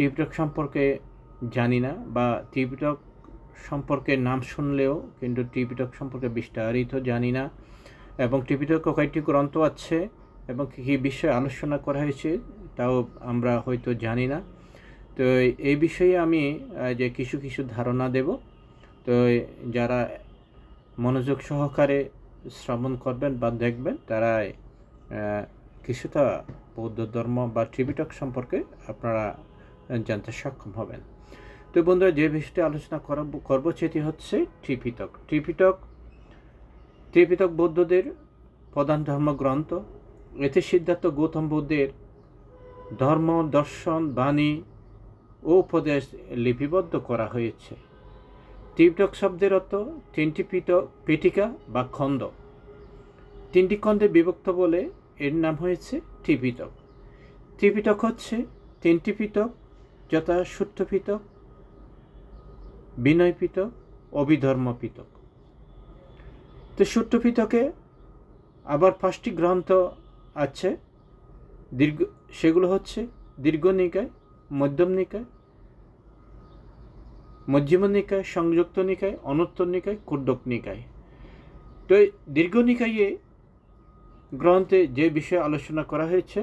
ত্রিপিটক সম্পর্কে জানি না বা ত্রিপিটক সম্পর্কে নাম শুনলেও কিন্তু ত্রিপিটক সম্পর্কে বিস্তারিত জানি না এবং ত্রিপিটক কয়েকটি গ্রন্থ আছে এবং কী কী বিষয়ে আলোচনা করা হয়েছে তাও আমরা হয়তো জানি না। তো এই বিষয়ে আমি যে কিছু কিছু ধারণা দেব। তো যারা মনোযোগ সহকারে শ্রবণ করবেন বা দেখবেন, তারা কিছুটা বৌদ্ধ ধর্ম বা ত্রিপিটক সম্পর্কে আপনারা জানতে সক্ষম হবেন তো বন্ধুরা, যে বিষয়টি আলোচনা করব করব সেটি হচ্ছে ত্রিপিটক। ত্রিপিটক ত্রিপিটক বৌদ্ধদের প্রধান ধর্মগ্রন্থ। এতে সিদ্ধার্থ গৌতম বুদ্ধের ধর্ম, দর্শন, বাণী ও উপদেশ লিপিবদ্ধ করা হয়েছে। ত্রিপিটক শব্দের অর্থ তিনটি পিটক পিটিকা বা খণ্ড। তিনটি খণ্ডে বিভক্ত বলে এর নাম হয়েছে ত্রিপিটক। ত্রিপিটক হচ্ছে তিনটি পিটক যথা সূত্র পিটক বিনয় পিটক অভিধর্ম পিটক তো পিটকে আবার পাঁচটি গ্রন্থ আছে। দীর্ঘ, সেগুলো হচ্ছে দীর্ঘ নিকায়, মধ্যম নিকায় মধ্যম নিকায়, সংযুক্ত নিকায় অনুত্তর নিকায় কুড্ডক নিকায়। তো দীর্ঘ নিকায়ে গ্রন্থে যে বিষয়ে আলোচনা করা হয়েছে,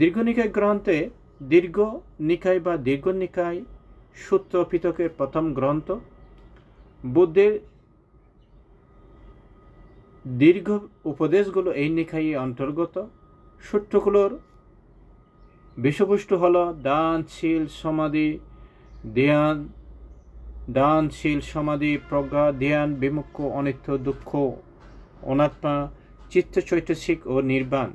দীর্ঘ নিকায় গ্রন্থে দীর্ঘ নিকায় বা দীর্ঘ নিকায় সূত্র পিতকের প্রথম গ্রন্থ। বুদ্ধের দীর্ঘ উপদেশগুলো এই নিকায়ে অন্তর্গত। সূত্রগুলোর বিষয়বস্তু হল দান, শীল, সমাধি, ধ্যান, দান, শীল, সমাধি, প্রজ্ঞা, ধ্যান বিমুক্ষ অনিত্য, দুঃখ, অনাত্মা, চিত্ত, চৈতসিক ও নির্বাণ।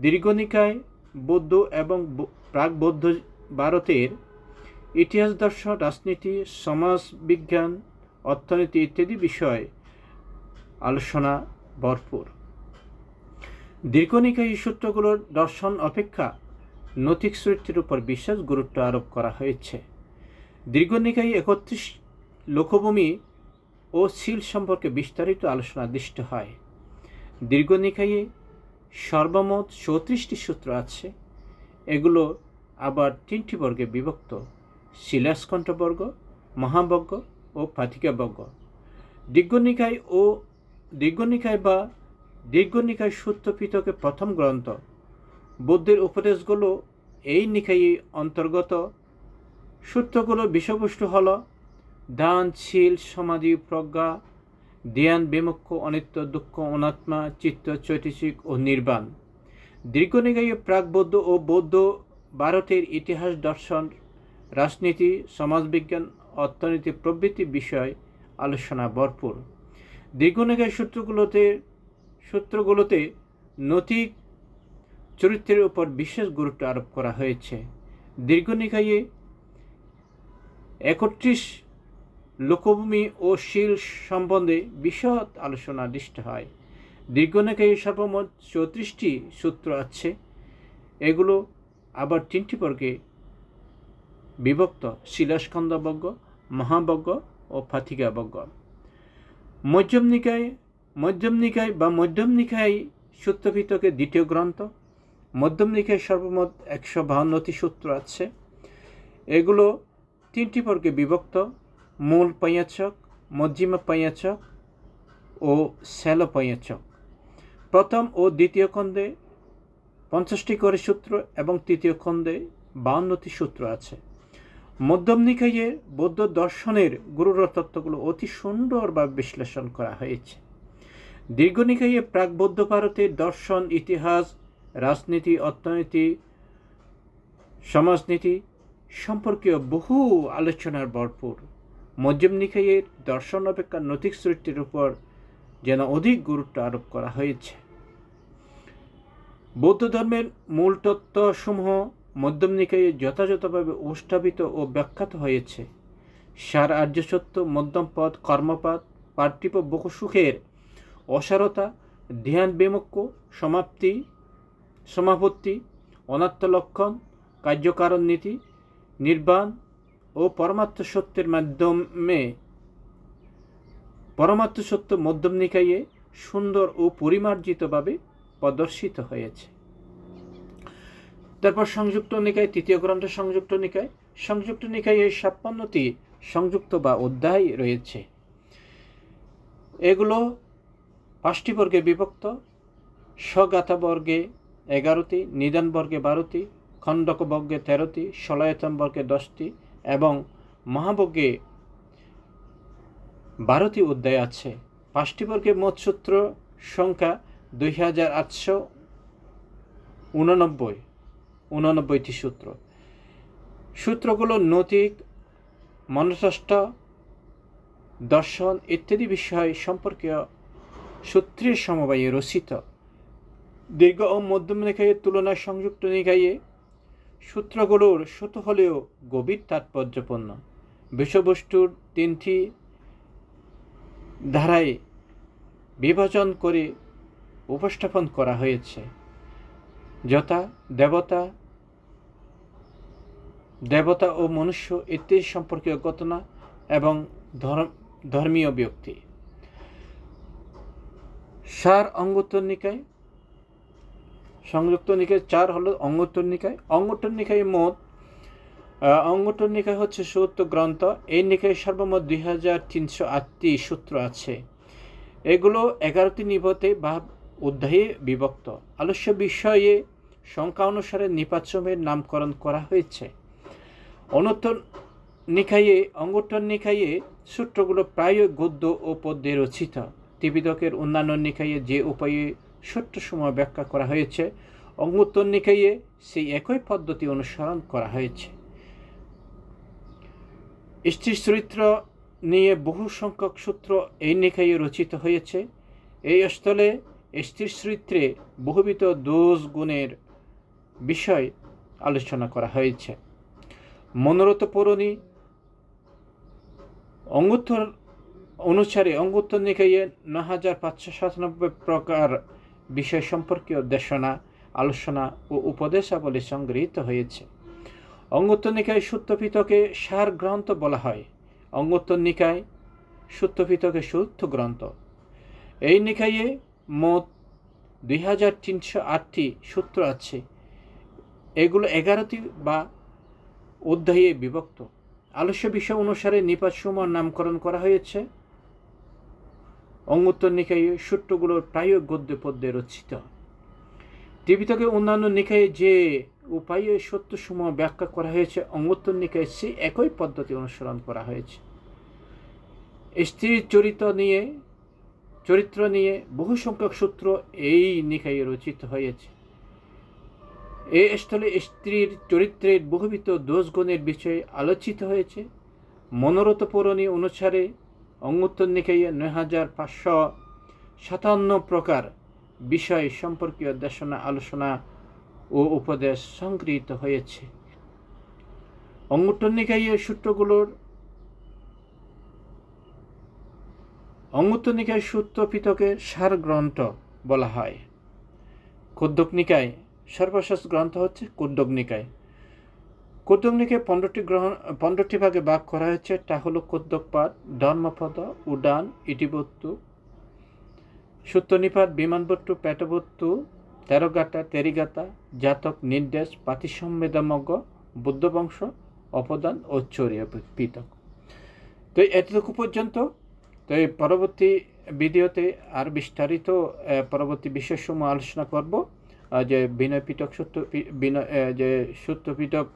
দীর্ঘনিকায় বৌদ্ধ এবং ব- প্রাক বৌদ্ধ ভারতের ইতিহাস দর্শন রাজনীতি, সমাজ বিজ্ঞান, অর্থনীতি ইত্যাদি বিষয় আলোচনা ভরপুর। দীর্ঘনিকায় এই সূত্রগুলোর দর্শন অপেক্ষা নৈতিক চরিত্রের উপর বিশেষ গুরুত্ব আরোপ করা হয়েছে। দীর্ঘনিকায় একত্রিশ লোকভূমি ও শিল সম্পর্কে বিস্তারিত আলোচনা দৃষ্ট হয়। দীর্ঘনিকায়ে সর্বমোট চৌত্রিশটি সূত্র আছে। এগুলো আবার তিনটি বর্গে বিভক্ত শিলাস্কণ্ঠবর্গ মহাবর্গ ও পাথিকাবর্গ দীর্ঘনিকায় ও দীর্ঘনিকায় বা দীর্ঘনিকায় সূত্র পিতকের প্রথম গ্রন্থ। বুদ্ধের উপদেশগুলো এই নিকায়ে অন্তর্গত। সূত্রগুলোর বিষয়বস্তু হল দান, শীল, সমাধি, প্রজ্ঞা, ধ্যান বিমুক্ষ অনিত্য, দুঃখ, অনাত্মা, চিত্ত, চৈতসিক ও নির্বাণ। দীর্ঘনিকায়ে প্রাক বৌদ্ধ ও বৌদ্ধ ভারতের ইতিহাস দর্শন, রাজনীতি, সমাজবিজ্ঞান, অর্থনীতি প্রভৃতি বিষয় আলোচনা ভরপুর। দীর্ঘনিকায় সূত্রগুলোতে সূত্রগুলোতে নৈতিক চরিত্রের উপর বিশেষ গুরুত্ব আরোপ করা হয়েছে। দীর্ঘনিকায়ে একত্রিশ লোকভূমি ও শিল সম্বন্ধে বিশদ আলোচনা দৃষ্ট হয়। দীর্ঘনিকায়ে সর্বমোট চৌত্রিশটি সূত্র আছে। এগুলো আবার তিনটি বর্গে বিভক্ত শিলাস্কন্দবজ্ঞ মহাবজ্ঞ ও ফাথিকাবজ্ঞ মধ্যম নিকায় মধ্যম নিকায় বা মধ্যম নিকায় সূত্রপিতকের দ্বিতীয় গ্রন্থ। মধ্যম নিকায় সর্বমোট একশো বাহান্নটি সূত্র আছে। এগুলো তিনটি বর্গে বিভক্ত, মূল পাইয়াচক মজ্জিমা পাইয়াচক ও শ্যালো পাইয়াচক। প্রথম ও দ্বিতীয় খণ্ডে পঞ্চাশটি করে সূত্র এবং তৃতীয় খণ্ডে বাউন্নটি সূত্র আছে। মধ্যম নিকায়ে বৌদ্ধ দর্শনের গুরুর তত্ত্বগুলো অতি সুন্দরভাবে বিশ্লেষণ করা হয়েছে। দীর্ঘনিকায়ে প্রাক বৌদ্ধ ভারতের দর্শন, ইতিহাস, রাজনীতি, অর্থনীতি, সমাজনীতি সম্পর্কীয় বহু আলোচনার ভরপুর। মধ্যম নিকায়ের দর্শন অপেক্ষা নৈতিক চরিত্রের উপর যেন অধিক গুরুত্ব আরোপ করা হয়েছে। বৌদ্ধ ধর্মের মূল তত্ত্বসমূহ মধ্যম নিকায়ে যথাযথভাবে উষ্ঠাপিত ও ব্যাখ্যাত হয়েছে। সার আর্য সত্য, মধ্যম পদ কর্মপাত পার্থিব বহু সুখের, অসারতা, ধ্যান বিমুক্ষ সমাপ্তি, সমাপত্তি, অনাত্ম লক্ষণ, কার্যকারণ নীতি, নির্বাণ ও পরমাত্ম সত্যের মাধ্যমে পরমাত্ম সত্য মধ্যম নিকায়ে সুন্দর ও পরিমার্জিতভাবে প্রদর্শিত হয়েছে। তারপর সংযুক্ত নিকায় তৃতীয় গ্রন্থ সংযুক্ত নিকায় সংযুক্ত নিকায়ে ছাপ্পান্নটি সংযুক্ত বা অধ্যায় রয়েছে। এগুলো পাঁচটি বর্গে বিভক্ত। স্বগাথা বর্গে এগারোটি, নিদান বর্গে বারোটি, খণ্ডক বর্গে তেরোটি সলায়তন বর্গে দশটি এবং মহাবর্গে বারোটি অধ্যায় আছে। পাঁচটি বর্গে মোট সূত্র সংখ্যা দুই হাজার আটশো উননব্বই। উননব্বইটি সূত্র। সূত্রগুলো নৈতিক মনস্ত দর্শন ইত্যাদি বিষয় সম্পর্কীয় সূত্রের সমবায়ে রচিত। দীর্ঘ ও মধ্যম নিকায়ের তুলনায় সংযুক্ত নিকায়ে সূত্রগুলোর শত হলেও গভীর তাৎপর্যপূর্ণ। বিষয়বস্তুর তিনটি ধারায় বিভাজন করে উপস্থাপন করা হয়েছে। যথা, দেবতা দেবতা ও মনুষ্য ইত্যাদি সম্পর্কীয় ঘটনা এবং ধর্ম ধর্মীয় ব্যক্তি। সার অঙ্গোত্তর নিকায় সংযুক্ত নিকায় চার হলো অঙ্গোত্তর নিকায় অঙ্গোত্তর অঙ্গোত্তর নিকায় হচ্ছে সূত্র গ্রন্থ। এই নিকায় সর্বমোট দুই হাজার তিনশো আটটি সূত্র আছে। এগুলো এগারোটি নিপথে বা অধ্যায়ে বিভক্ত। আলস্য বিষয়ে সংখ্যা অনুসারে নিপাচমের নামকরণ করা হয়েছে। অনত্তর নিকায়ে অঙ্গোত্তর নিকায়ে সূত্রগুলো প্রায় গদ্য ও পদ্যে রচিত। ত্রিপিদকের অন্যান্য নিকায়ে যে উপায়ে সূত্রসমূহ ব্যাখ্যা করা হয়েছে অঙ্গোত্তর নিকায়ে সেই একই পদ্ধতি অনুসরণ করা হয়েছে। স্ত্রী চরিত্র নিয়ে বহু সংখ্যক সূত্র এই নিকায়ে রচিত হয়েছে। এই স্থলে স্ত্রীর চরিত্রে বহুবিধ দোষ গুণের বিষয় আলোচনা করা হয়েছে। মনোরথ পৌরণী অঙ্গুত্তর অনুসারে অঙ্গুত্তর নিকায়ে ন হাজার পাঁচশো সাতানব্বই প্রকার বিষয় সম্পর্কীয় দেশনা, আলোচনা ও উপদেশাবলী সংগৃহীত হয়েছে। অঙ্গোত্তর নিকায় সূত্রপিতকে সার গ্রন্থ বলা হয়। অঙ্গোত্তর নিকায় সূত্রপিতকে সূত্র গ্রন্থ। এই নিকায়ে মোট দুই হাজার তিনশো আটটি সূত্র আছে। এগুলো এগারোটি বা অধ্যায়ে বিভক্ত। আলস্য বিষয় অনুসারে নিপাতসমূহ নামকরণ করা হয়েছে। অঙ্গোত্তর নিকায়ে সূত্রগুলোর প্রায় গদ্য পদ্যে রচিত। ত্রিপিটকে অন্যান্য নিকায়ে যে উপায়ে সত্যসমূহ ব্যাখ্যা করা হয়েছে অঙ্গোত্তর নিকায়ে সেই একই পদ্ধতি অনুসরণ করা হয়েছে। স্ত্রীর চরিত্র নিয়ে চরিত্র নিয়ে বহু সংখ্যক সূত্র এই নিকায়ে রচিত হয়েছে। এই স্থলে স্ত্রীর চরিত্রের বহুবিধ দোষগুণের বিষয়ে আলোচিত হয়েছে। মনোরথ পূরণী অনুসারে অঙ্গোত্তর নিকাইয়ে নয় হাজার পাঁচশো সাতান্ন প্রকার বিষয় সম্পর্কীয় দেশনা আলোচনা ও উপদেশ সংগৃহীত হয়েছে। অঙ্গোত্তর সূত্রগুলোর অঙ্গোত্তর নিকায় সূত্র পিতকের সার গ্রন্থ বলা হয়। কুদ্দক নিকায় সর্বশেষ গ্রন্থ হচ্ছে কুদ্দক নিকায় কুদ্দক নিকায় পনেরোটি গ্রহণ পনেরোটি ভাগে ভাগ করা হয়েছে। তা হলো কুদ্দকপাত ধর্মপদ, উডান, ইটিবত্তু, সূত্রনিপাত, বিমানবত্তু পেটবত্তু তেরোগাতা তেরিগাতা, জাতক নির্দেশ পাতিসংবেদমজ্ঞ বুদ্ধবংশ অপদান ও চৌরিয়া পিতক। তো এতটুকু পর্যন্ত। তো এই পরবর্তী ভিডিওতে আর বিস্তারিত পরবর্তী বিষয়সমূহ আলোচনা করব। যে বিনয় পিটক সত্য বিনয় যে সত্য পিটক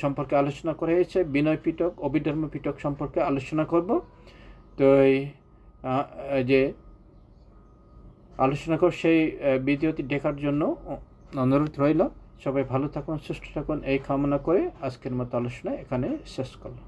সম্পর্কে আলোচনা করা হয়েছে, বিনয় পিটক অভিধর্ম পিটক সম্পর্কে আলোচনা করব। তো যে আলোচনা কর সেই ভিডিওটি দেখার জন্য অনুরোধ রইল। সবাই ভালো থাকুন, সুস্থ থাকুন। এই কামনা করে আজকের মতো আলোচনা এখানে শেষ করলাম।